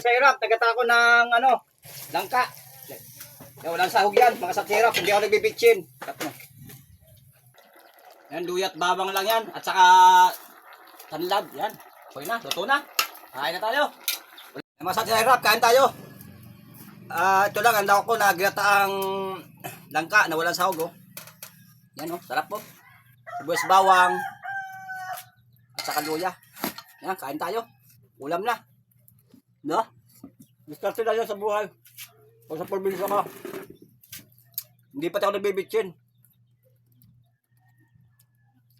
satsirap, tagatako ng ano, langka. Yan, walang sahog yan, mga satsirap, hindi ako nagbibitsin. Cut mo. Yan, luyat bawang lang yan, at saka tanlad, yan. Okay na, luto na. Kain na tayo. Mga satsirap, kain tayo. Ah, ito lang, ang ko na ginataang langka na walang sahog, oh. Yan, oh, sarap po. Sibuyas bawang, at saka luya. Yan, kain tayo. Ulam na. No? Diskarte na yan sa buhay. O sa probinsya ka. Hindi pa tayo nabibitsin.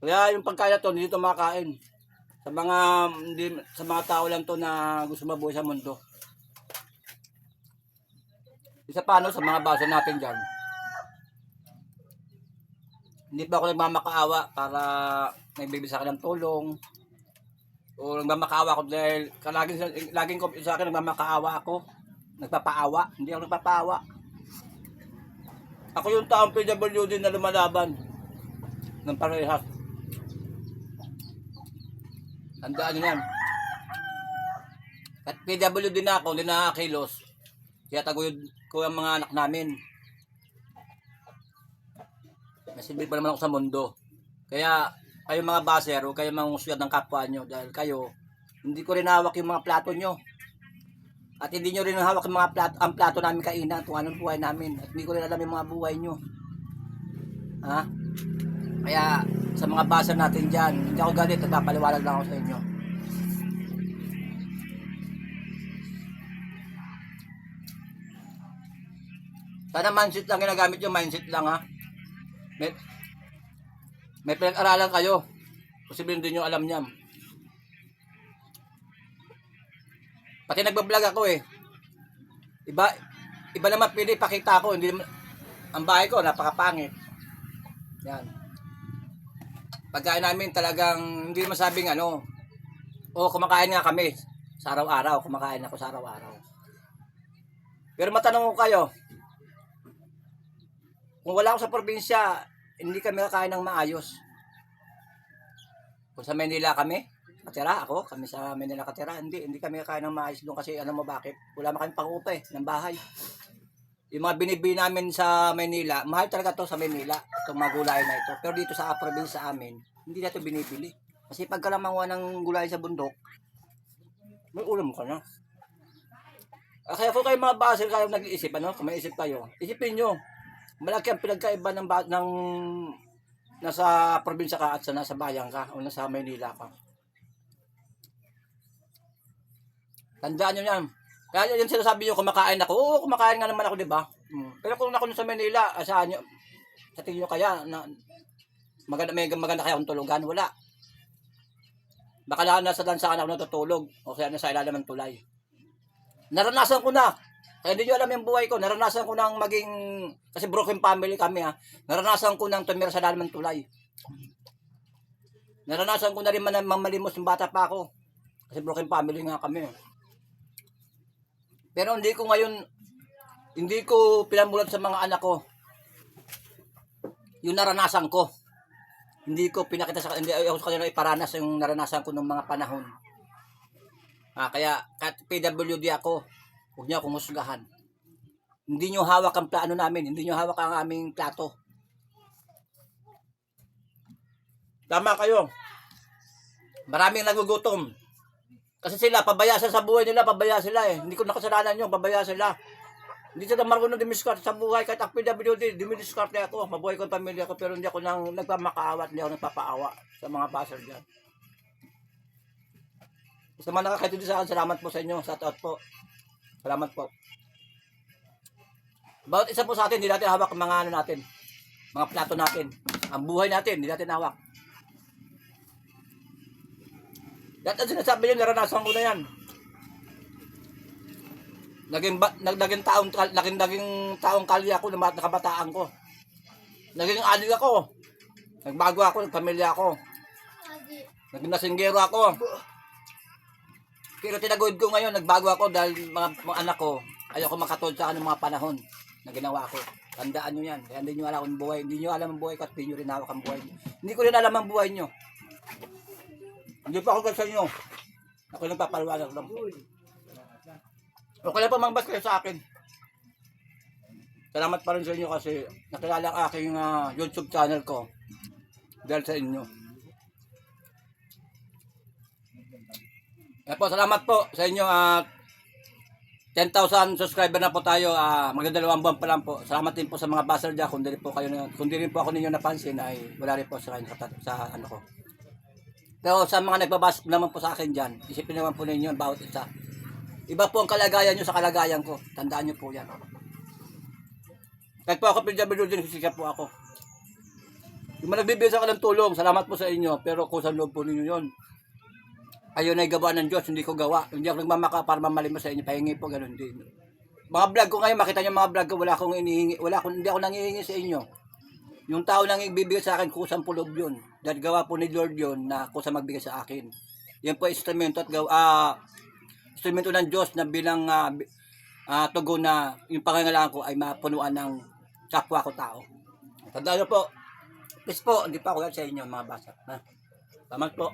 Kaya yung pagkaya to, hindi to makain. Sa mga, hindi, sa mga tao lang to na gusto mabuhay sa mundo. Isa pa no, sa mga base natin dyan. Hindi pa ako nagmamakaawa para may bibig sa akin ng tulong. O nagmamakaawa ako dahil laging, laging ko sa akin nagmamakaawa ako. Nagpapaawa. Hindi ako nagpapaawa. Ako yung taong PWD na lumalaban ng parehas. Tandaan nyo yan. At PWD na ako, hindi na kilos. Kaya taguyod ko ang mga anak namin. Nasilbi pa naman ako sa mundo. Kaya kayo mga baser, huwag kayo mangusuyad ng kapwa nyo dahil kayo, hindi ko rin hawak yung mga plato nyo. At hindi nyo rin hawak yung mga plato, ang plato namin kainan, kung anong buhay namin. At hindi ko rin alam yung mga buhay nyo. Ha? Kaya sa mga baser natin dyan, hindi ako galit, nagpapaliwanag lang ako sa inyo. Sana mindset lang ginagamit yung mindset lang ha. May pinag-aralan kayo. Posible hindi nyo alam niyan. Pati nagbablog ako eh. Iba, iba naman pili pakita ko. Hindi ang bahay ko napakapangit. Yan. Pagkain namin talagang hindi masabing ano. O kumakain nga kami sa araw-araw. Kumakain ako sa araw-araw. Pero matanong ko kayo, kung wala ako sa probinsya, hindi kami kakain ng maayos. Kung sa Manila kami, katira ako, kami sa Manila katira, hindi, hindi kami kakain ng maayos doon kasi alam mo bakit? Wala kami pang-upa eh, ng bahay. Yung mga binibili namin sa Manila, mahal talaga to sa Manila, itong mga gulay na ito. Pero dito sa probinsya amin, hindi na ito binibili. Kasi pagka lamangwa ng gulay sa bundok, may ulam ka na. Ah, Kaya kung kayo mga basil kayo nag-iisip, ano, kung may isip kayo, isipin nyo, malaki ang pinagkaiba ng, ng nasa probinsya ka at sa nasa bayan ka o nasa Maynila ka. Tandaan nyo yan. Kaya yan sinasabi nyo, kumakain ako. Oo, kumakain nga naman ako, di ba? Mm. Pero kung ako sa Manila, asahan nyo, sa tingin nyo kaya, na, maganda, may maganda kaya akong tulugan? Wala. Baka lang nasa lansangan ako natutulog o kaya nasa ilalim ng tulay. Naranasan ko na. Kaya hindi nyo alam yung buhay ko. Naranasan ko nang maging, kasi broken family kami ha. Naranasan ko nang tumira sa ilalim ng tulay. Naranasan ko na rin man mamalimos ng bata pa ako. Kasi broken family nga kami. Pero hindi ko ngayon, hindi ko pinamulat sa mga anak ko yung naranasan ko. Hindi ko pinakita sa hindi ako kanila iparanas yung naranasan ko ng mga panahon. Ah, kaya kahit PWD ako, huwag niyo akong husgahan. Hindi niyo hawak ang plano namin, hindi niyo hawak ang aming plato. Tama kayo. Maraming nagugutom. Kasi sila, pabaya sila sa buhay nila, pabaya sila eh. Hindi ko nakasalanan yun, pabaya sila. Hindi sila marunong dumiskarte sa buhay. Kahit ako PWD, dumidiskarte ako. Mabuhay ko ang pamilya ko, pero hindi ako nang nagpamakaawa, at hindi ako nagpapaawa sa mga baser dyan. Gusto man nakakatindi sa akin, salamat po sa inyo. Shout out po. Salamat po. Bawat isa po sa atin, hindi natin hawak ang mga ano natin. Mga plato natin. Ang buhay natin, hindi natin hawak. Lahat ang sinasabi nyo, naranasan ko na yan. Naging, ba, nag, naging taong, naging, naging taong kalya ako ng mga kabataan ko. Naging anig ako. Nagbago ako, nagpamilya ako. Naging nasinggero ako. Pero tinagod ko ngayon, nagbago ako dahil mga, mga anak ko, ayoko makatulad sa anong mga panahon na ginawa ko. Tandaan nyo yan. Kaya hindi nyo alam ang buhay. Hindi nyo alam ang buhay ko at hindi nyo rin hawak ang buhay. Hindi ko rin alam ang buhay nyo. Hindi pa ako sa inyo. Ako nagpapaliwanag lang. Okay lang pa mangbas kayo sa akin. Salamat pa rin sa inyo kasi nakilala ang aking ah, YouTube channel ko. Dahil sa inyo. Kaya po, salamat po sa inyo at 10,000 subscriber na po tayo. Ah, magdadalawang buwan pa lang po. Salamat din po sa mga buzzer dyan. Kung di rin po kayo na- kung di rin po ako ninyo napansin ay wala rin po sa, sa, sa ano ko. Pero sa mga nagbabas naman po sa akin dyan, isipin naman po ninyo ang bawat isa. Iba po ang kalagayan nyo sa kalagayan ko. Tandaan nyo po yan. Kahit po ako pinjabilod din, sisika po ako. Yung mga nagbibigay sa ng tulong, salamat po sa inyo. Pero kung sa loob po ninyo yun, ayun ay gawa ng Diyos, hindi ko gawa. Hindi ako nagmamaka para mamalimos sa inyo, pahingi po, ganun din. Mga vlog ko ngayon, makita niyo mga vlog ko, wala akong inihingi, wala akong, hindi ako nangihingi sa inyo. Yung tao nang ibibigay sa akin, kusang pulob yun. Dahil gawa po ni Lord yun na kusa magbigay sa akin. Yan po ay instrumento at gawa, ah, instrumento ng Diyos na bilang bi- ah, tugon na yung pangangailangan ko ay mapunuan ng kapwa ko tao. Tandaan niyo po, please po, hindi pa ako yan sa inyo mga basa. Ha? Salamat po.